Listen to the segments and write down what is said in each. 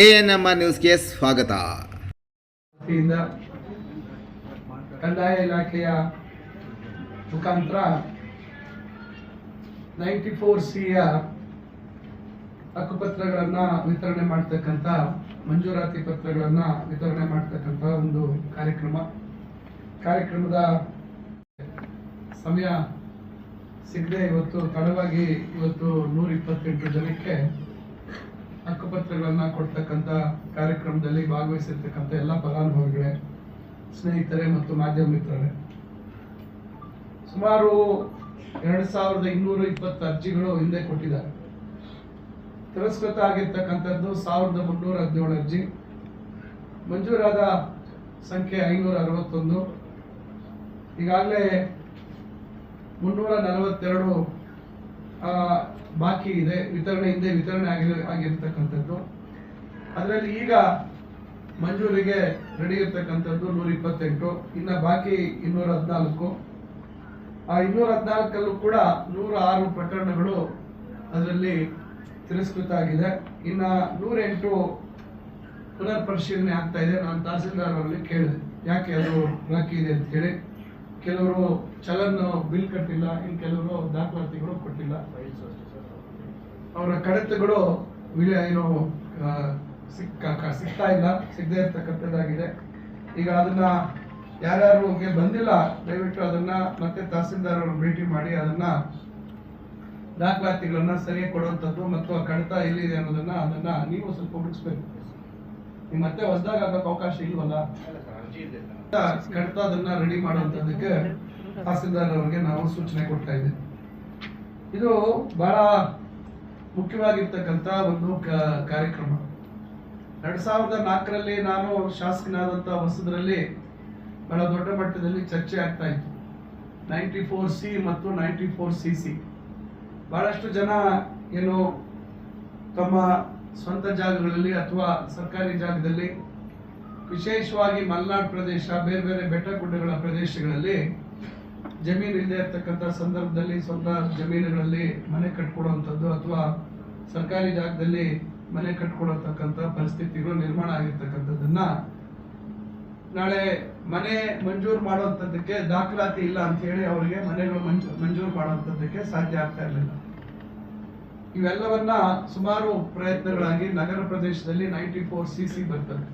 A N M R ನ್ಯೂಸ್ಗೆ ಸ್ವಾಗತ. ಕಂದಾಯ ಇಲಾಖೆಯ ಮುಖಾಂತರ ನೈಂಟಿ ಫೋರ್ ಸಿಯ ಹಕ್ಕುಪತ್ರಗಳನ್ನು ವಿತರಣೆ ಮಾಡ್ತಕ್ಕಂಥ, ಮಂಜೂರಾತಿ ಪತ್ರಗಳನ್ನು ವಿತರಣೆ ಮಾಡ್ತಕ್ಕಂಥ ಒಂದು ಕಾರ್ಯಕ್ರಮ. ಕಾರ್ಯಕ್ರಮದ ಸಮಯ ಸಿಗದೆ ಇವತ್ತು ತಡವಾಗಿ ಇವತ್ತು ನೂರ ಇಪ್ಪತ್ತೆಂಟು ಜನಕ್ಕೆ ಹಕ್ಕುಪತ್ರಗಳನ್ನು ಕೊಡ್ತಕ್ಕಂಥ ಕಾರ್ಯಕ್ರಮದಲ್ಲಿ ಭಾಗವಹಿಸಿರ್ತಕ್ಕಂಥ ಎಲ್ಲ ಫಲಾನುಭವಿಗಳೇ, ಸ್ನೇಹಿತರೆ ಮತ್ತು ಮಾಧ್ಯಮ ಮಿತ್ರರೇ. ಸುಮಾರು ಎರಡು ಸಾವಿರದ ಇನ್ನೂರ ಇಪ್ಪತ್ತು ಅರ್ಜಿಗಳು ಹಿಂದೆ ಕೊಟ್ಟಿದ್ದಾರೆ. ತಿರಸ್ಕೃತ ಆಗಿರ್ತಕ್ಕಂಥದ್ದು ಸಾವಿರದ ಮುನ್ನೂರ ಹದಿನೇಳು ಅರ್ಜಿ. ಮಂಜೂರಾದ ಸಂಖ್ಯೆ ಐನೂರ ಅರವತ್ತೊಂದು. ಈಗಾಗಲೇ ಮುನ್ನೂರ ನಲವತ್ತೆರಡು ಬಾಕಿ ಇದೆ, ವಿತರಣೆ ಹಿಂದೆ ವಿತರಣೆ ಆಗಿ ಆಗಿರ್ತಕ್ಕಂಥದ್ದು. ಅದರಲ್ಲಿ ಈಗ ಮಂಜೂರಿಗೆ ರೆಡಿ ಇರ್ತಕ್ಕಂಥದ್ದು ನೂರ ಇಪ್ಪತ್ತೆಂಟು ಇನ್ನು ಬಾಕಿ ಇನ್ನೂರ ಹದಿನಾಲ್ಕು ಆ ಇನ್ನೂರ ಹದಿನಾಲ್ಕಲ್ಲೂ ಕೂಡ ನೂರ ಆರು ಪ್ರಕರಣಗಳು ಅದರಲ್ಲಿ ತಿರಸ್ಕೃತ ಆಗಿದೆ. ಇನ್ನು ನೂರೆಂಟು ಪುನರ್ ಪರಿಶೀಲನೆ ಆಗ್ತಾ ಇದೆ. ನಾನು ತಹಸೀಲ್ದಾರ್ ಅವರಲ್ಲಿ ಕೇಳಿದೆ. ಯಾಕೆ ಅದು ಬಾಕಿ ಇದೆ ಅಂತ ಹೇಳಿ. ಕೆಲವರು ಚಲನ್ ಬಿಲ್ ಕಟ್ಟಿಲ್ಲ, ಇನ್ನು ಕೆಲವರು ದಾಖಲಾತಿಗಳು ಕೊಟ್ಟಿಲ್ಲ. ಅವರ ಕಡತಗಳು ಏನು ಸಿಗ್ತಾ ಇಲ್ಲ ಸಿಗದೆ ಇರ್ತಕ್ಕಂಥದ್ದಾಗಿದೆ. ಈಗ ಅದನ್ನ ಯಾರ್ಯಾರಿಗೆ ಬಂದಿಲ್ಲ ದಯವಿಟ್ಟು ಅದನ್ನ ಮತ್ತೆ ತಹಸೀಲ್ದಾರ್ ಅವ್ರನ್ನ ಭೇಟಿ ಮಾಡಿ ಅದನ್ನ ದಾಖಲಾತಿಗಳನ್ನ ಸರಿಯಾಗಿ ಕೊಡುವಂಥದ್ದು ಮತ್ತು ಆ ಕಡತ ಎಲ್ಲಿದೆ ಅನ್ನೋದನ್ನ ಅದನ್ನ ನೀವು ಸ್ವಲ್ಪ ಹುಡುಕ್ಸ್ಬೇಕು. ನೀವು ಮತ್ತೆ ಹೊಸದಾಗ ಆಗೋಕೆ ಅವಕಾಶ ಇಲ್ವಲ್ಲ? ಕಡತ ಅದನ್ನ ರೆಡಿ ಮಾಡುವಂಥದ್ದಕ್ಕೆ ತಹಸೀಲ್ದಾರ್ ಅವರಿಗೆ ನಾವು ಸೂಚನೆ ಕೊಡ್ತಾ ಇದ್ದೇವೆ. ಇದು ಬಹಳ ಮುಖ್ಯವಾಗಿರ್ತಕ್ಕಂಥ ಒಂದು ಕಾರ್ಯಕ್ರಮ. ಎರಡು ಸಾವಿರದ ನಾಲ್ಕರಲ್ಲಿ ನಾನು ಶಾಸಕನಾದಂಥ ಹೊಸದರಲ್ಲಿ ಬಹಳ ದೊಡ್ಡ ಮಟ್ಟದಲ್ಲಿ ಚರ್ಚೆ ಆಗ್ತಾ ಇತ್ತು. ನೈಂಟಿ ಫೋರ್ ಸಿ ಮತ್ತು ನೈಂಟಿ ಫೋರ್ ಸಿ ಸಿ. ಬಹಳಷ್ಟು ಜನ ಏನು ತಮ್ಮ ಸ್ವಂತ ಜಾಗಗಳಲ್ಲಿ ಅಥವಾ ಸರ್ಕಾರಿ ಜಾಗದಲ್ಲಿ ವಿಶೇಷವಾಗಿ ಮಲೆನಾಡು ಪ್ರದೇಶ, ಬೇರೆ ಬೇರೆ ಬೆಟ್ಟ ಗುಡ್ಡಗಳ ಪ್ರದೇಶಗಳಲ್ಲಿ ಜಮೀನು ಇಲ್ಲದೆ ಇರ್ತಕ್ಕಂಥ ಸಂದರ್ಭದಲ್ಲಿ ಸ್ವಂತ ಜಮೀನುಗಳಲ್ಲಿ ಮನೆ ಕಟ್ಕೊಡುವಂಥದ್ದು ಅಥವಾ ಸರ್ಕಾರಿ ಜಾಗದಲ್ಲಿ ಮನೆ ಕಟ್ಕೊಡತಕ್ಕಂಥ ಪರಿಸ್ಥಿತಿಗಳು ನಿರ್ಮಾಣ ಆಗಿರ್ತಕ್ಕಂಥದ್ದನ್ನ ನಾಳೆ ಮನೆ ಮಂಜೂರು ಮಾಡುವಂಥದ್ದಕ್ಕೆ ದಾಖಲಾತಿ ಇಲ್ಲ ಅಂತ ಹೇಳಿ ಅವರಿಗೆ ಮನೆಗಳು ಮಂಜೂ, ಮಂಜೂರು ಮಾಡುವಂಥದ್ದಕ್ಕೆ ಸಾಧ್ಯ ಆಗ್ತಾ ಇರಲಿಲ್ಲ. ಇವೆಲ್ಲವನ್ನ ಸುಮಾರು ಪ್ರಯತ್ನಗಳಾಗಿ ನಗರ ಪ್ರದೇಶದಲ್ಲಿ ನೈಂಟಿ ಫೋರ್ ಸಿ ಸಿ ಬರ್ತದೆ.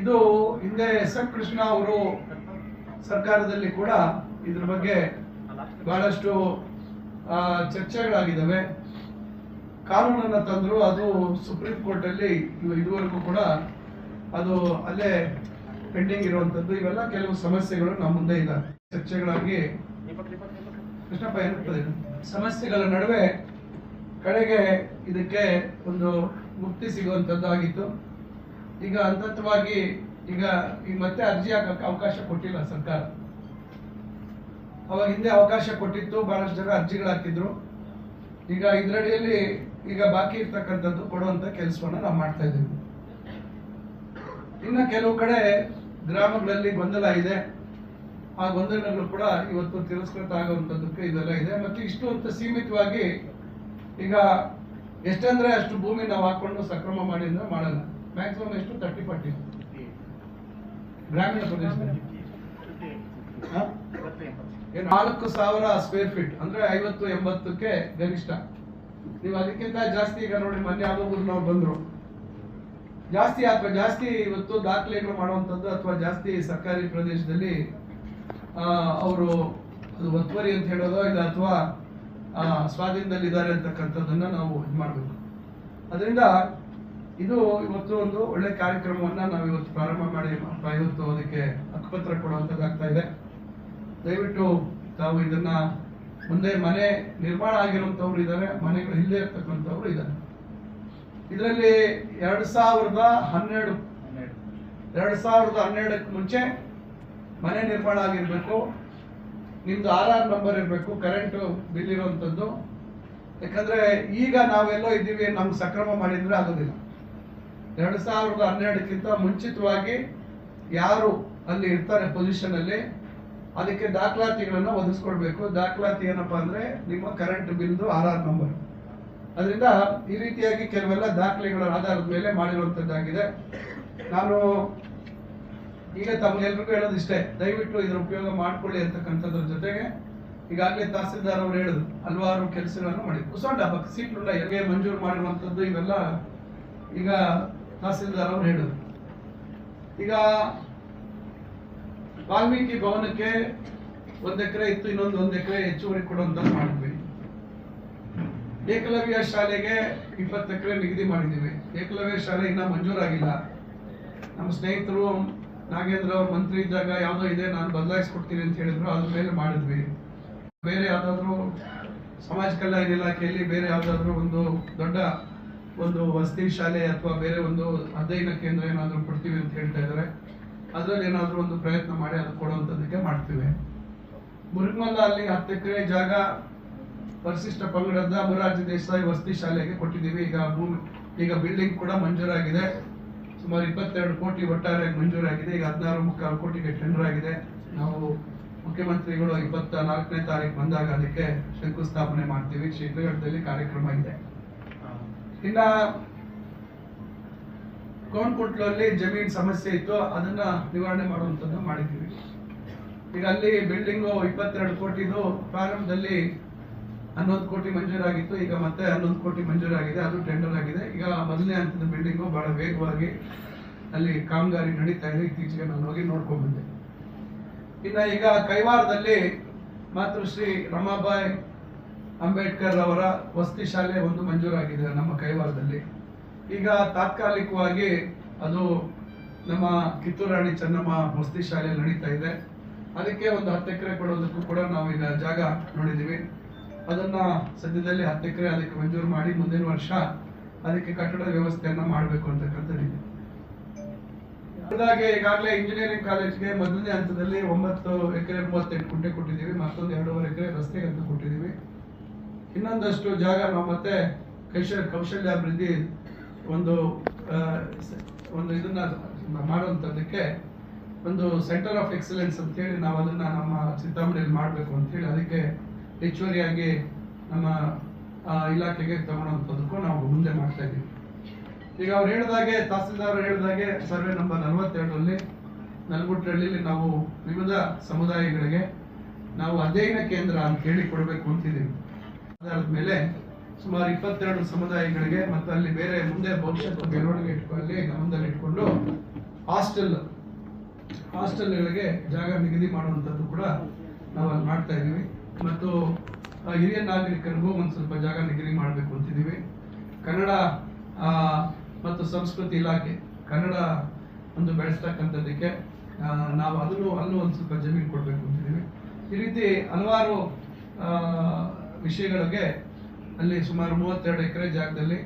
ಇದು ಹಿಂದೆ ಎಸ್ ಎಂ ಕೃಷ್ಣ ಅವರು ಸರ್ಕಾರದಲ್ಲಿ ಕೂಡ ಇದ್ರ ಬಗ್ಗೆ ಬಹಳಷ್ಟು ಚರ್ಚೆಗಳಾಗಿದ್ದಾವೆ. ಕಾನೂನನ್ನ ತಂದ್ರು ಅದು ಸುಪ್ರೀಂ ಕೋರ್ಟ್ ಅಲ್ಲಿ ಇದುವರೆಗೂ ಕೂಡ ಅದು ಅಲ್ಲೇ ಪೆಂಡಿಂಗ್ ಇರುವಂತದ್ದು ಇವೆಲ್ಲ ಕೆಲವು ಸಮಸ್ಯೆಗಳು ನಮ್ಮ ಮುಂದೆ ಇದ್ದಾವೆ ಚರ್ಚೆಗಳಾಗಿ ಕೃಷ್ಣಪ್ಪ ಏನಾಗ್ತದೆ? ಸಮಸ್ಯೆಗಳ ನಡುವೆ ಕಡೆಗೆ ಇದಕ್ಕೆ ಒಂದು ಮುಕ್ತಿ ಸಿಗುವಂಥದ್ದು ಆಗಿತ್ತು. ಈಗ ಹಂತವಾಗಿ ಈಗ ಈಗ ಮತ್ತೆ ಅರ್ಜಿ ಹಾಕಕ್ಕೆ ಅವಕಾಶ ಕೊಟ್ಟಿಲ್ಲ ಸರ್ಕಾರ. ಅವಾಗ ಹಿಂದೆ ಅವಕಾಶ ಕೊಟ್ಟಿತ್ತು ಬಹಳಷ್ಟು ಜನ ಅರ್ಜಿಗಳು ಹಾಕಿದ್ರು. ಈಗ ಇದರಡಿಯಲ್ಲಿ ಈಗ ಬಾಕಿ ಇರ್ತಕ್ಕಂಥದ್ದು ಕೊಡುವಂತ ಕೆಲಸವನ್ನ ನಾವು ಮಾಡ್ತಾ ಇದ್ದೀವಿ. ಇನ್ನು ಕೆಲವು ಕಡೆ ಗ್ರಾಮಗಳಲ್ಲಿ ಗೊಂದಲ ಇದೆ. ಆ ಗೊಂದಲಗಳು ಕೂಡ ಇವತ್ತು ತಿರಸ್ಕೃತ ಆಗುವಂಥದ್ದಕ್ಕೆ ಇದೆಲ್ಲ ಇದೆ. ಮತ್ತೆ ಇಷ್ಟು ಅಂತ ಸೀಮಿತವಾಗಿ ಈಗ ಎಷ್ಟಂದ್ರೆ ಅಷ್ಟು ಭೂಮಿ ನಾವು ಹಾಕೊಂಡು ಸಕ್ರಮ ಮಾಡಿ ಅಂದ್ರೆ ಮಾಡಲ್ಲ. ಮ್ಯಾಕ್ಸಿಮಮ್ ಎಷ್ಟು? ತರ್ಟಿ ಫಾರ್ಟಿ ಗ್ರಾಮೀಣ ಪ್ರದೇಶದಲ್ಲಿ. ನಾಲ್ಕು ಸಾವಿರ ಸ್ಕ್ವೇರ್ ಫೀಟ್ ಅಂದ್ರೆ ಐವತ್ತು ಎಂಬತ್ತಕ್ಕೆ ಗರಿಷ್ಠ. ನೀವು ಅದಕ್ಕಿಂತ ಜಾಸ್ತಿ ಈಗ ನೋಡಿ, ಮೊನ್ನೆ ಆಗೋಗ್ರು ಬಂದ್ರು. ಜಾಸ್ತಿ ಅಥವಾ ಜಾಸ್ತಿ ಇವತ್ತು ದಾಖಲೆಗಳು ಮಾಡುವಂಥದ್ದು ಅಥವಾ ಜಾಸ್ತಿ ಸರ್ಕಾರಿ ಪ್ರದೇಶದಲ್ಲಿ ಅವರು ಅದು ಒತ್ತುವರಿ ಅಂತ ಹೇಳೋದೋ ಇಲ್ಲ ಅಥವಾ ಸ್ವಾಧೀನದಲ್ಲಿ ಅಂತಕ್ಕಂಥದ್ದನ್ನು ನಾವು ಇದು ಮಾಡಬೇಕು. ಅದರಿಂದ ಇದು ಇವತ್ತು ಒಂದು ಒಳ್ಳೆ ಕಾರ್ಯಕ್ರಮವನ್ನ ನಾವು ಇವತ್ತು ಪ್ರಾರಂಭ ಮಾಡಿ ಇವತ್ತು ಅದಕ್ಕೆ ಹಕ್ಕುಪತ್ರ ಕೊಡುವಂಥದ್ದಾಗ್ತಾ ಇದೆ. ದಯವಿಟ್ಟು ತಾವು ಇದನ್ನ ಮುಂದೆ ಮನೆ ನಿರ್ಮಾಣ ಆಗಿರುವಂತವ್ರು ಇದ್ದಾರೆ, ಮನೆಗಳು ಹಿಂದೆ ಇರ್ತಕ್ಕಂಥವ್ರು ಇದ್ದಾರೆ. ಇದರಲ್ಲಿ ಎರಡು ಸಾವಿರದ ಹನ್ನೆರಡು, ಎರಡು ಸಾವಿರದ ಹನ್ನೆರಡಕ್ಕೆ ಮುಂಚೆ ಮನೆ ನಿರ್ಮಾಣ ಆಗಿರಬೇಕು, ನಿಮ್ದು ಆರ್ ಆರ್ ನಂಬರ್ ಇರಬೇಕು ಕರೆಂಟ್ ಬಿಲ್ ಇರುವಂತದ್ದು. ಯಾಕಂದ್ರೆ ಈಗ ನಾವೆಲ್ಲೋ ಇದ್ದೀವಿ, ನಮ್ಗೆ ಸಕ್ರಮ ಮಾಡಿದ್ರೆ ಆಗೋದಿಲ್ಲ. ಎರಡು ಸಾವಿರದ ಹನ್ನೆರಡಕ್ಕಿಂತ ಮುಂಚಿತವಾಗಿ ಯಾರು ಅಲ್ಲಿ ಇರ್ತಾರೆ ಪೊಸಿಷನ್ ಅಲ್ಲಿ ಅದಕ್ಕೆ ದಾಖಲಾತಿಗಳನ್ನು ಒದಗಿಸ್ಕೊಡ್ಬೇಕು ದಾಖಲಾತಿ ಏನಪ್ಪಾ ಅಂದ್ರೆ ನಿಮ್ಮ ಕರೆಂಟ್ ಬಿಲ್ದು ಆರ್ ಆರ್ ನಂಬರ್ ಅದರಿಂದ ಈ ರೀತಿಯಾಗಿ ಕೆಲವೆಲ್ಲ ದಾಖಲೆಗಳ ಆಧಾರದ ಮೇಲೆ ಮಾಡಿರುವಂತದ್ದಾಗಿದೆ. ನಾನು ಈಗ ತಮ್ಗೆಲ್ರಿಗೂ ಹೇಳೋದು ಇಷ್ಟೇ. ದಯವಿಟ್ಟು ಇದರ ಉಪಯೋಗ ಮಾಡ್ಕೊಳ್ಳಿ ಅಂತಕ್ಕಂಥದ್ರ ಜೊತೆಗೆ ಈಗಾಗಲೇ ತಹಸೀಲ್ದಾರ್ ಅವರು ಹೇಳಿದ್ರು, ಹಲವಾರು ಕೆಲಸಗಳನ್ನು ಮಾಡಿ. ಕುಸೊಂಡ ಸೀಟ್ಲುಂಡ ಎಲ್ಲಿಗೆ ಮಂಜೂರು ಮಾಡಿರುವಂತದ್ದು ಇವೆಲ್ಲ ಈಗ ತಹಸೀಲ್ದಾರ್ ಅವರು ಹೇಳಿದ್ರು. ಈಗ ವಾಲ್ಮೀಕಿ ಭವನಕ್ಕೆ ಒಂದು ಎಕರೆ ಇತ್ತು, ಇನ್ನೊಂದು ಒಂದು ಎಕರೆ ಹೆಚ್ಚುವರಿ ಕೊಡುವಂತ ಮಾಡಿದ್ವಿ. ಏಕಲವ್ಯ ಶಾಲೆಗೆ ಇಪ್ಪತ್ತು ಎಕರೆ ನಿಗದಿ ಮಾಡಿದ್ದೀವಿ. ಏಕಲವ್ಯ ಶಾಲೆ ಇನ್ನೂ ಮಂಜೂರಾಗಿಲ್ಲ. ನಮ್ಮ ಸ್ನೇಹಿತರು ನಾಗೇಂದ್ರ ಅವ್ರ ಮಂತ್ರಿ ಇದ್ದಾಗ ಯಾವುದೋ ಇದೆ, ನಾನು ಬದಲಾಯಿಸ್ಕೊಡ್ತೀನಿ ಅಂತ ಹೇಳಿದ್ರು, ಅದ್ರ ಮೇಲೆ ಮಾಡಿದ್ವಿ. ಬೇರೆ ಯಾವ್ದಾದ್ರು ಸಮಾಜ ಕಲ್ಯಾಣ ಇಲಾಖೆಯಲ್ಲಿ ಬೇರೆ ಯಾವ್ದಾದ್ರು ಒಂದು ದೊಡ್ಡ ಒಂದು ವಸತಿ ಶಾಲೆ ಅಥವಾ ಬೇರೆ ಒಂದು ಅಧ್ಯಯನ ಕೇಂದ್ರ ಏನಾದರೂ ಕೊಡ್ತೀವಿ ಅಂತ ಹೇಳ್ತಾ ಇದ್ದಾರೆ. ಅದ್ರಲ್ಲಿ ಏನಾದರೂ ಒಂದು ಪ್ರಯತ್ನ ಮಾಡಿ ಅದು ಕೊಡುವಂಥದ್ದಕ್ಕೆ ಮಾಡ್ತೀವಿ. ಮುರುಗಮಲ್ಲ ಅಲ್ಲಿ ಹತ್ತು ಎಕರೆ ಜಾಗ ಪರಿಶಿಷ್ಟ ಪಂಗಡದ ಮುರಾರ್ಜಿ ದೇಸಾಯಿ ವಸತಿ ಶಾಲೆಗೆ ಕೊಟ್ಟಿದ್ದೀವಿ. ಈಗ ಭೂಮಿ ಈಗ ಬಿಲ್ಡಿಂಗ್ ಕೂಡ ಮಂಜೂರಾಗಿದೆ. ಸುಮಾರು ಇಪ್ಪತ್ತೆರಡು ಕೋಟಿ ಒಟ್ಟಾರೆ ಮಂಜೂರಾಗಿದೆ. ಈಗ ಹದಿನಾರು ಮುಕ್ಕಾಲು ಕೋಟಿಗೆ ಟೆಂಡರ್ ಆಗಿದೆ. ನಾವು ಮುಖ್ಯಮಂತ್ರಿಗಳು ಇಪ್ಪತ್ತ ನಾಲ್ಕನೇ ತಾರೀಕು ಬಂದಾಗ ಅದಕ್ಕೆ ಶಂಕುಸ್ಥಾಪನೆ ಮಾಡ್ತೀವಿ. ಶೀಘ್ರದಲ್ಲಿ ಕಾರ್ಯಕ್ರಮ ಇದೆ. ಇನ್ನ ಕೋಣಕುಟ್ಲಲ್ಲಿ ಜಮೀನ್ ಸಮಸ್ಯೆ ಇತ್ತು, ಅದನ್ನ ನಿವಾರಣೆ ಮಾಡುವಂತದ್ದು ಮಾಡಿದ್ದೀವಿ. ಈಗ ಅಲ್ಲಿ ಬಿಲ್ಡಿಂಗು ಇಪ್ಪತ್ತೆರಡು ಕೋಟಿದು ಪ್ರಾರಂಭದಲ್ಲಿ ಹನ್ನೊಂದು ಕೋಟಿ ಮಂಜೂರಾಗಿತ್ತು, ಈಗ ಮತ್ತೆ ಹನ್ನೊಂದು ಕೋಟಿ ಮಂಜೂರಾಗಿದೆ, ಅದು ಟೆಂಡರ್ ಆಗಿದೆ. ಈಗ ಮೊದಲನೇ ಹಂತದ ಬಿಲ್ಡಿಂಗು ಬಹಳ ವೇಗವಾಗಿ ಅಲ್ಲಿ ಕಾಮಗಾರಿ ನಡೀತಾ ಇದೆ, ಇತ್ತೀಚೆಗೆ ನಾನು ಹೋಗಿ ನೋಡ್ಕೊಂಡು ಬಂದೆ ಇನ್ನ ಈಗ ಕೈವಾರದಲ್ಲಿ ಮಾತೃಶ್ರೀ ರಮಾಬಾಯ್ ಅಂಬೇಡ್ಕರ್ ಅವರ ವಸತಿ ಶಾಲೆ ಒಂದು ಮಂಜೂರಾಗಿದೆ ನಮ್ಮ ಕೈವಾರದಲ್ಲಿ. ಈಗ ತಾತ್ಕಾಲಿಕವಾಗಿ ಅದು ನಮ್ಮ ಕಿತ್ತೂರು ರಾಣಿ ಚೆನ್ನಮ್ಮ ವಸತಿ ಶಾಲೆ ನಡೀತಾ ಇದೆ. ಅದಕ್ಕೆ ಒಂದು ಹತ್ತು ಎಕರೆ ಕೊಡೋದಕ್ಕೂ ಕೂಡ ನಾವು ಈಗ ಜಾಗ ನೋಡಿದ್ದೀವಿ. ಅದನ್ನ ಸದ್ಯದಲ್ಲಿ ಹತ್ತು ಎಕರೆ ಅದಕ್ಕೆ ಮಂಜೂರು ಮಾಡಿ ಮುಂದಿನ ವರ್ಷ ಅದಕ್ಕೆ ಕಟ್ಟಡದ ವ್ಯವಸ್ಥೆಯನ್ನ ಮಾಡಬೇಕು ಅಂತಕ್ಕಂಥದ್ದಿದೆ ಹಾಗಾಗಿ ಈಗಾಗಲೇ ಇಂಜಿನಿಯರಿಂಗ್ ಕಾಲೇಜ್ಗೆ ಮೊದಲನೇ ಹಂತದಲ್ಲಿ ಒಂಬತ್ತು ಎಕರೆ ಮೂವತ್ತೆಂಟು ಕುಂಟೆ ಕೊಟ್ಟಿದ್ದೀವಿ. ಮತ್ತೊಂದು ಎರಡೂವರೆ ಎಕರೆ ರಸ್ತೆಗೆ ಅಂತ ಕೊಟ್ಟಿದ್ದೀವಿ. ಇನ್ನೊಂದಷ್ಟು ಜಾಗ ನಾವು ಮತ್ತೆ ಕೌಶಲ್ಯ ಕೌಶಲ್ಯಾಭಿವೃದ್ಧಿ ಒಂದು ಒಂದು ಇದನ್ನ ಮಾಡುವಂಥದ್ದಕ್ಕೆ ಒಂದು ಸೆಂಟರ್ ಆಫ್ ಎಕ್ಸಲೆನ್ಸ್ ಅಂತ ಹೇಳಿ ನಾವು ಅದನ್ನ ನಮ್ಮ ಚಿಂತಾಮಣಿಯಲ್ಲಿ ಮಾಡಬೇಕು ಅಂತ ಹೇಳಿ ಅದಕ್ಕೆ ಹೆಚ್ಚುವರಿಯಾಗಿ ನಮ್ಮ ಇಲಾಖೆಗೆ ತಗೊಳ್ಳೋಂಥದ್ದಕ್ಕೂ ನಾವು ಮುಂದೆ ಮಾಡ್ತಾ ಇದ್ದೀವಿ. ಈಗ ಅವ್ರು ಹೇಳಿದಾಗೆ ತಹಸೀಲ್ದಾರ್ ಹೇಳಿದಾಗೆ ಸರ್ವೆ ನಂಬರ್ ನಲವತ್ತೆರಡರಲ್ಲಿ ನಲ್ಗುಟ್ರಳ್ಳಿಲಿ ನಾವು ವಿವಿಧ ಸಮುದಾಯಗಳಿಗೆ ನಾವು ಅಧ್ಯಯನ ಕೇಂದ್ರ ಅಂತ ಹೇಳಿ ಕೊಡಬೇಕು ಅಂತಿದ್ದೀವಿ. ಆಧಾರದ ಮೇಲೆ ಸುಮಾರು ಇಪ್ಪತ್ತೆರಡು ಸಮುದಾಯಗಳಿಗೆ ಮತ್ತು ಅಲ್ಲಿ ಬೇರೆ ಮುಂದೆ ಭವಿಷ್ಯದ ಬೆಳವಣಿಗೆ ಇಟ್ಕೊಳ್ಳಿ ಗಮನದಲ್ಲಿ ಇಟ್ಕೊಂಡು ಹಾಸ್ಟೆಲ್, ಹಾಸ್ಟೆಲ್ಗಳಿಗೆ ಜಾಗ ನಿಗದಿ ಮಾಡುವಂಥದ್ದು ಕೂಡ ನಾವು ಅಲ್ಲಿ ಮಾಡ್ತಾ ಇದ್ದೀವಿ. ಮತ್ತು ಹಿರಿಯ ನಾಗರಿಕರಿಗೂ ಒಂದು ಸ್ವಲ್ಪ ಜಾಗ ನಿಗದಿ ಮಾಡಬೇಕು ಅಂತಿದ್ದೀವಿ. ಕನ್ನಡ ಮತ್ತು ಸಂಸ್ಕೃತಿ ಇಲಾಖೆ, ಕನ್ನಡ ಒಂದು ಬೆಳೆಸ್ತಕ್ಕಂಥದ್ದಕ್ಕೆ ನಾವು ಅದನ್ನು, ಅಲ್ಲೂ ಒಂದು ಸ್ವಲ್ಪ ಜಮೀನು ಕೊಡಬೇಕು ಅಂತಿದ್ದೀವಿ. ಈ ರೀತಿ ಹಲವಾರು ವಿಷಯಗಳಿಗೆ ಅಲ್ಲಿ ಸುಮಾರು ಮೂವತ್ತೆರಡು ಎಕರೆ ಜಾಗದಲ್ಲಿ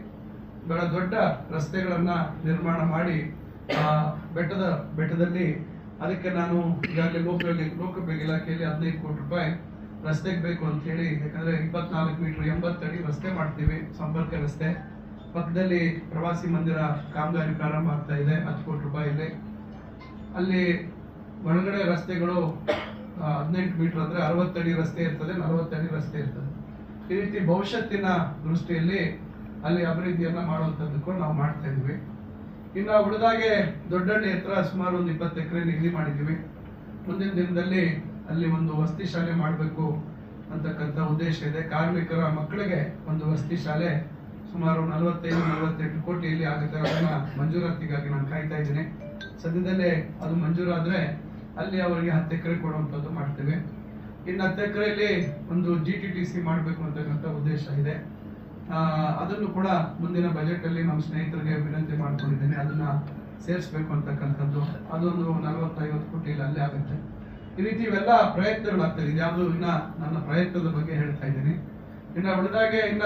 ಬಹಳ ದೊಡ್ಡ ರಸ್ತೆಗಳನ್ನು ನಿರ್ಮಾಣ ಮಾಡಿ, ಆ, ಬೆಟ್ಟದ, ಬೆಟ್ಟದಲ್ಲಿ ಅದಕ್ಕೆ ನಾನು ಈಗಾಗಲೇ ಲೋಕೋಪಯೋಗಿ ಲೋಕೋಪಯೋಗಿ ಇಲಾಖೆಯಲ್ಲಿ ಹದಿನೈದು ಕೋಟಿ ರೂಪಾಯಿ ರಸ್ತೆಗೆ ಬೇಕು ಅಂತ ಹೇಳಿ, ಯಾಕಂದ್ರೆ ಇಪ್ಪತ್ನಾಲ್ಕು ಮೀಟರ್ ಎಂಬತ್ತಡಿ ರಸ್ತೆ ಮಾಡ್ತೀವಿ, ಸಂಪರ್ಕ ರಸ್ತೆ. ಪಕ್ಕದಲ್ಲಿ ಪ್ರವಾಸಿ ಮಂದಿರ ಕಾಮಗಾರಿ ಪ್ರಾರಂಭ ಆಗ್ತಾ ಇದೆ, ಹತ್ತು ಕೋಟಿ ರೂಪಾಯಿಯಲ್ಲಿ ಅಲ್ಲಿ ಒಳಗಡೆ ರಸ್ತೆಗಳು ಹದಿನೆಂಟು ಮೀಟರ್ ಅಂದ್ರೆ ಅರವತ್ತಡಿ ರಸ್ತೆ ಇರ್ತದೆ ನಲವತ್ತಡಿ ರಸ್ತೆ ಇರ್ತದೆ. ಈ ರೀತಿ ಭವಿಷ್ಯತ್ತಿನ ದೃಷ್ಟಿಯಲ್ಲಿ ಅಲ್ಲಿ ಅಭಿವೃದ್ಧಿಯನ್ನ ಮಾಡುವಂತದ್ದಕ್ಕೂ ನಾವು ಮಾಡ್ತಾ ಇದ್ವಿ. ಇನ್ನು ಉಳಿದಾಗೆ ದೊಡ್ಡಹಳ್ಳಿ ಹತ್ರ ಸುಮಾರು ಒಂದು ಇಪ್ಪತ್ತು ಎಕರೆ ನಿಗದಿ ಮಾಡಿದ್ದೀವಿ. ಮುಂದಿನ ದಿನದಲ್ಲಿ ಅಲ್ಲಿ ಒಂದು ವಸತಿ ಶಾಲೆ ಮಾಡಬೇಕು ಅಂತಕ್ಕಂಥ ಉದ್ದೇಶ ಇದೆ. ಕಾರ್ಮಿಕರ ಮಕ್ಕಳಿಗೆ ಒಂದು ವಸತಿ ಶಾಲೆ ಸುಮಾರು ನಲವತ್ತೈದು, ನಲವತ್ತೆಂಟು ಕೋಟಿಯಲ್ಲಿ ಆಗುತ್ತೆ ಅದನ್ನ ಮಂಜೂರಾತಿಗಾಗಿ ನಾನು ಕಾಯ್ತಾ ಇದ್ದೀನಿ. ಸದ್ಯದಲ್ಲೇ ಅದು ಮಂಜೂರಾದರೆ ಅಲ್ಲಿ ಅವರಿಗೆ ಹತ್ತು ಎಕರೆ ಕೊಡುವಂಥದ್ದು ಮಾಡ್ತೇವೆ. ಇನ್ನು ಹತ್ತು ಎಕರೆಯಲ್ಲಿ ಒಂದು ಜಿ ಟಿ ಟಿ ಸಿ ಮಾಡಬೇಕು ಅಂತಕ್ಕಂಥ ಉದ್ದೇಶ ಇದೆ. ಅದನ್ನು ಕೂಡ ಮುಂದಿನ ಬಜೆಟ್ ಅಲ್ಲಿ ನಮ್ಮ ಸ್ನೇಹಿತರಿಗೆ ವಿನಂತಿ ಮಾಡ್ಕೊಂಡಿದ್ದೇನೆ. ಅದನ್ನ ಸೇರಿಸ್ಬೇಕು ಅಂತಕ್ಕಂಥದ್ದು. ಅದೊಂದು ನಲವತ್ತೈವತ್ತು ಕೋಟಿಯಲ್ಲಿ ಅಲ್ಲೇ ಆಗುತ್ತೆ. ಈ ರೀತಿ ಇವೆಲ್ಲ ಪ್ರಯತ್ನಗಳಾಗ್ತದೆ ಇದ್ಯಾವುದು ಇನ್ನ ನನ್ನ ಪ್ರಯತ್ನದ ಬಗ್ಗೆ ಹೇಳ್ತಾ ಇದ್ದೀನಿ. ಇನ್ನ ಉಳಿದಾಗೆ ಇನ್ನ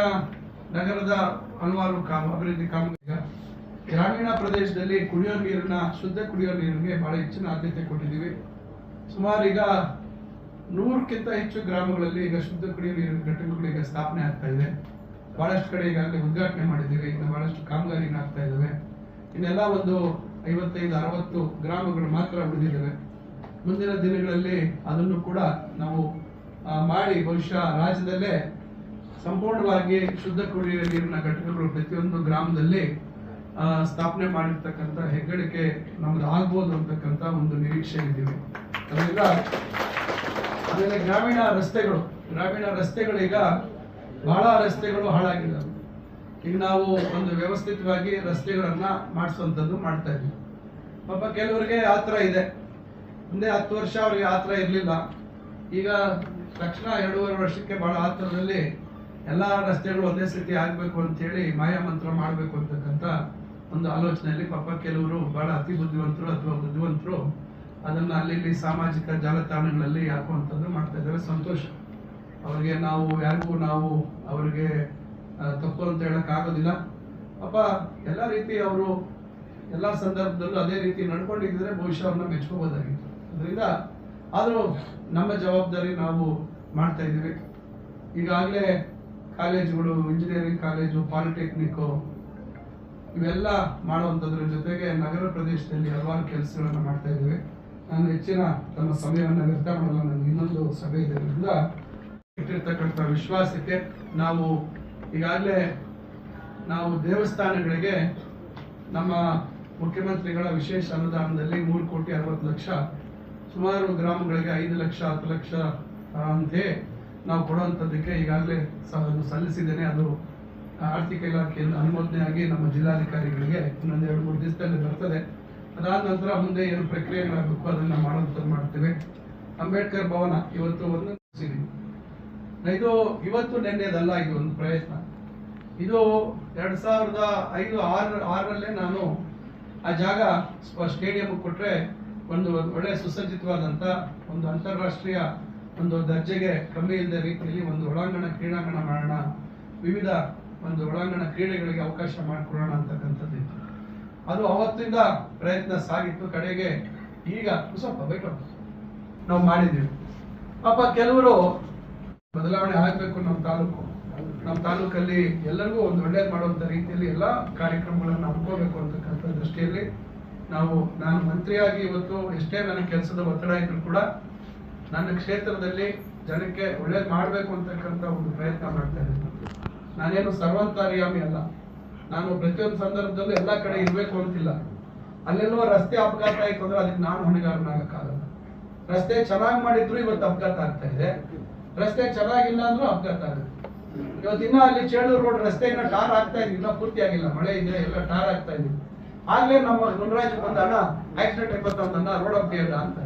ನಗರದ ಹಲವಾರು ಕಾಮ, ಅಭಿವೃದ್ಧಿ ಕಾಮಗಾರಿ ಗ್ರಾಮೀಣ ಪ್ರದೇಶದಲ್ಲಿ ಕುಡಿಯೋ ನೀರನ್ನ ಶುದ್ಧ ಕುಡಿಯೋ ನೀರಿಗೆ ಬಹಳ ಹೆಚ್ಚಿನ ಆದ್ಯತೆ ಕೊಟ್ಟಿದ್ದೀವಿ. ಸುಮಾರು ಈಗ ನೂರಕ್ಕಿಂತ ಹೆಚ್ಚು ಗ್ರಾಮಗಳಲ್ಲಿ ಈಗ ಶುದ್ಧ ಕುಡಿಯುವ ನೀರಿನ ಘಟಕಗಳು ಈಗ ಸ್ಥಾಪನೆ ಆಗ್ತಾ ಇದೆ. ಬಹಳಷ್ಟು ಕಡೆ ಈಗಾಗಲೇ ಉದ್ಘಾಟನೆ ಮಾಡಿದ್ದೀವಿ. ಇನ್ನು ಬಹಳಷ್ಟು ಕಾಮಗಾರಿಗಳಾಗ್ತಾ ಇದ್ದಾವೆ. ಇನ್ನೆಲ್ಲ ಒಂದು ಐವತ್ತೈದು, ಅರವತ್ತು ಗ್ರಾಮಗಳು ಮಾತ್ರ ಉಳಿದಿದ್ದಾವೆ. ಮುಂದಿನ ದಿನಗಳಲ್ಲಿ ಅದನ್ನು ಕೂಡ ನಾವು ಮಾಡಿ ಬಹುಶಃ ರಾಜ್ಯದಲ್ಲೇ ಸಂಪೂರ್ಣವಾಗಿ ಶುದ್ಧ ಕುಡಿಯುವ ನೀರಿನ ಘಟಕಗಳು ಪ್ರತಿಯೊಂದು ಗ್ರಾಮದಲ್ಲಿ ಸ್ಥಾಪನೆ ಮಾಡಿರ್ತಕ್ಕಂಥ ಹೆಗ್ಗಳಿಕೆ ನಮ್ದು ಆಗ್ಬೋದು ಅಂತಕ್ಕಂಥ ಒಂದು ನಿರೀಕ್ಷೆ ಇದ್ದೀವಿ. ಅದರಿಂದ ಆಮೇಲೆ ಗ್ರಾಮೀಣ ರಸ್ತೆಗಳು ಗ್ರಾಮೀಣ ರಸ್ತೆಗಳು ಈಗ ಬಹಳ ರಸ್ತೆಗಳು ಹಾಳಾಗಿದ್ದಾವೆ. ಈಗ ನಾವು ಒಂದು ವ್ಯವಸ್ಥಿತವಾಗಿ ರಸ್ತೆಗಳನ್ನು ಮಾಡಿಸುವಂಥದ್ದು ಮಾಡ್ತಾ ಇದ್ವಿ ಪಾಪ ಕೆಲವರಿಗೆ ಆ ಇದೆ. ಮುಂದೆ ಹತ್ತು ವರ್ಷ ಅವ್ರಿಗೆ ಆ ಇರಲಿಲ್ಲ. ಈಗ ತಕ್ಷಣ ಎರಡೂವರೆ ವರ್ಷಕ್ಕೆ ಬಹಳ ಆತರದಲ್ಲಿ ಎಲ್ಲ ರಸ್ತೆಗಳು ಒಂದೇ ಸ್ಥಿತಿ ಆಗಬೇಕು ಅಂತೇಳಿ ಮಾಯಾಮಂತ್ರ ಮಾಡಬೇಕು ಅಂತಕ್ಕಂಥ ಒಂದು ಆಲೋಚನೆಯಲ್ಲಿ ಪಾಪ ಕೆಲವರು ಬಹಳ ಅತಿ ಬುದ್ಧಿವಂತರು ಅಥವಾ ಬುದ್ಧಿವಂತರು ಅದನ್ನ ಅಲ್ಲಿ ಸಾಮಾಜಿಕ ಜಾಲತಾಣಗಳಲ್ಲಿ ಹಾಕುವಂಥದ್ದು ಮಾಡ್ತಾ ಇದ್ದಾರೆ. ಸಂತೋಷ ಅವರಿಗೆ ನಾವು ಯಾರಿಗೂ ನಾವು ಅವರಿಗೆ ತಪ್ಪು ಅಂತ ಹೇಳಕ್ ಆಗೋದಿಲ್ಲ. ಪಾಪ ಎಲ್ಲ ರೀತಿ ಅವರು ಎಲ್ಲ ಸಂದರ್ಭದಲ್ಲೂ ಅದೇ ರೀತಿ ನಡ್ಕೊಂಡಿದ್ರೆ ಬಹುಶಃ ಅವ್ರನ್ನ ಮೆಚ್ಕೋಬೋದಾಗಿತ್ತು. ಅದರಿಂದ ಆದರೂ ನಮ್ಮ ಜವಾಬ್ದಾರಿ ನಾವು ಮಾಡ್ತಾ ಇದ್ದೀವಿ. ಈಗಾಗಲೇ ಕಾಲೇಜುಗಳು, ಇಂಜಿನಿಯರಿಂಗ್ ಕಾಲೇಜು ಪಾಲಿಟೆಕ್ನಿಕ್ಕು ಇವೆಲ್ಲ ಮಾಡುವಂಥದ್ರ ಜೊತೆಗೆ ನಗರ ಪ್ರದೇಶದಲ್ಲಿ ಹಲವಾರು ಕೆಲಸಗಳನ್ನು ಮಾಡ್ತಾ ಇದ್ದೀವಿ. ನಾನು ಹೆಚ್ಚಿನ ತಮ್ಮ ಸಮಯವನ್ನು ವ್ಯರ್ಥ ಮಾಡಲ್ಲ ನನಗೆ ಇನ್ನೊಂದು ಸಭೆ ಇದರಿಂದ ಇಟ್ಟಿರ್ತಕ್ಕಂಥ ವಿಶ್ವಾಸಕ್ಕೆ ನಾವು ಈಗಾಗಲೇ ನಾವು ದೇವಸ್ಥಾನಗಳಿಗೆ ನಮ್ಮ ಮುಖ್ಯಮಂತ್ರಿಗಳ ವಿಶೇಷ ಅನುದಾನದಲ್ಲಿ ಮೂರು ಕೋಟಿ ಅರವತ್ತು ಲಕ್ಷ, ಸುಮಾರು ಗ್ರಾಮಗಳಿಗೆ ಐದು ಲಕ್ಷ, ಹತ್ತು ಲಕ್ಷ ಅಂತೆಯೇ ಅಂತೆ ನಾವು ಕೊಡುವಂಥದ್ದಕ್ಕೆ ಈಗಾಗಲೇ ಸಹ ಅದು ಸಲ್ಲಿಸಿದ್ದೇನೆ. ಅದು ಆರ್ಥಿಕ ಇಲಾಖೆಯಿಂದ ಅನುಮೋದನೆಯಾಗಿ ನಮ್ಮ ಜಿಲ್ಲಾಧಿಕಾರಿಗಳಿಗೆ ಇನ್ನೊಂದು ಎರಡು ಮೂರು ದಿವಸದಲ್ಲಿ ಬರ್ತದೆ. ಅದಾದ ನಂತರ ಮುಂದೆ ಏನು ಪ್ರಕ್ರಿಯೆಗಳಾಗಬೇಕು ಅದನ್ನ ಮಾಡುವಂಥದ್ದು ಮಾಡ್ತೇವೆ. ಅಂಬೇಡ್ಕರ್ ಭವನ ಇವತ್ತು ಒಂದು ಇದು ಇವತ್ತು ನೆನ್ನೆದಲ್ಲ ಇದು ಒಂದು ಪ್ರಯತ್ನ. ಇದು ಎರಡ್ ಸಾವಿರದ ಐದು ಆರು, ಆರರಲ್ಲೇ ನಾನು ಆ ಜಾಗ ಸ್ಟೇಡಿಯಂ ಕೊಟ್ರೆ ಒಂದು ಒಳ್ಳೆ ಸುಸಜ್ಜಿತವಾದಂಥ ಒಂದು ಅಂತಾರಾಷ್ಟ್ರೀಯ ಒಂದು ದರ್ಜೆಗೆ ಕಮ್ಮಿ ಇಲ್ಲದ ರೀತಿಯಲ್ಲಿ ಒಂದು ಒಳಾಂಗಣ ಕ್ರೀಡಾಂಗಣ ಮಾಡೋಣ. ವಿವಿಧ ಒಂದು ಒಳಾಂಗಣ ಕ್ರೀಡೆಗಳಿಗೆ ಅವಕಾಶ ಮಾಡಿಕೊಡೋಣ ಅಂತಕ್ಕಂಥದ್ದು ಅದು ಅವತ್ತಿಂದ ಪ್ರಯತ್ನ ಸಾಗಿತ್ತು ಕಡೆಗೆ ಈಗ ಸ್ವಲ್ಪ ಬೇಕು ನಾವು ಮಾಡಿದ್ದೀವಿ. ಪಾಪ ಕೆಲವರು ಬದಲಾವಣೆ ಆಗಬೇಕು ನಮ್ಮ ತಾಲೂಕು. ನಮ್ಮ ತಾಲೂಕಲ್ಲಿ ಎಲ್ಲರಿಗೂ ಒಂದು ಒಳ್ಳೇದು ಮಾಡುವಂತ ರೀತಿಯಲ್ಲಿ ಎಲ್ಲ ಕಾರ್ಯಕ್ರಮಗಳನ್ನು ಹಮ್ಮಿಕೋಬೇಕು ಅಂತಕ್ಕಂಥ ದೃಷ್ಟಿಯಲ್ಲಿ ನಾವು, ನಾನು ಮಂತ್ರಿಯಾಗಿ ಇವತ್ತು ಎಷ್ಟೇ ನನ್ನ ಕೆಲಸದ ಒತ್ತಡ ಇದ್ರು ಕೂಡ ನನ್ನ ಕ್ಷೇತ್ರದಲ್ಲಿ ಜನಕ್ಕೆ ಒಳ್ಳೇದು ಮಾಡಬೇಕು ಅಂತಕ್ಕಂಥ ಒಂದು ಪ್ರಯತ್ನ ಮಾಡ್ತಾ ಇದ್ದೀನಿ. ನಾನೇನು ಸರ್ವಂತಾರಿಯಾಮಿ ಅಲ್ಲ. ನಾನು ಪ್ರತಿಯೊಂದು ಸಂದರ್ಭದಲ್ಲೂ ಎಲ್ಲ ಕಡೆ ಇರಬೇಕು ಅಂತಿಲ್ಲ. ಅಲ್ಲೆಲ್ಲೋ ರಸ್ತೆ ಅಪಘಾತ ಆಯ್ತು ಅಂದ್ರೆ ಅದಕ್ಕೆ ನಾನು ಹೊಣೆಗಾರನಾಗಕ್ಕಾಗಲ್ಲ. ರಸ್ತೆ ಚೆನ್ನಾಗಿ ಮಾಡಿದ್ರು ಇವತ್ತು ಅಪಘಾತ ಆಗ್ತಾ ಇದೆ. ರಸ್ತೆ ಚೆನ್ನಾಗಿಲ್ಲ ಅಂದ್ರೂ ಅಪಘಾತ ಆಗುತ್ತೆ. ಇವತ್ತು ಇನ್ನ ಅಲ್ಲಿ ಚೇಳೂರು ರೋಡ್ ರಸ್ತೆ ಇನ್ನ ಟಾರ್ ಆಗ್ತಾ ಇದೆ. ಇನ್ನೂ ಪೂರ್ತಿ ಆಗಿಲ್ಲ. ಮಳೆ ಇದೆ, ಎಲ್ಲ ಟಾರ್ ಆಗ್ತಾ ಇದೆ. ಆಗ್ಲೇ ನಮ್ಮ ಗುಣರಾಜ್ ಬಂದ ಆಕ್ಸಿಡೆಂಟ್ ಆಯ್ತು ರೋಡ್ ಅಪ್ ಅಂತ.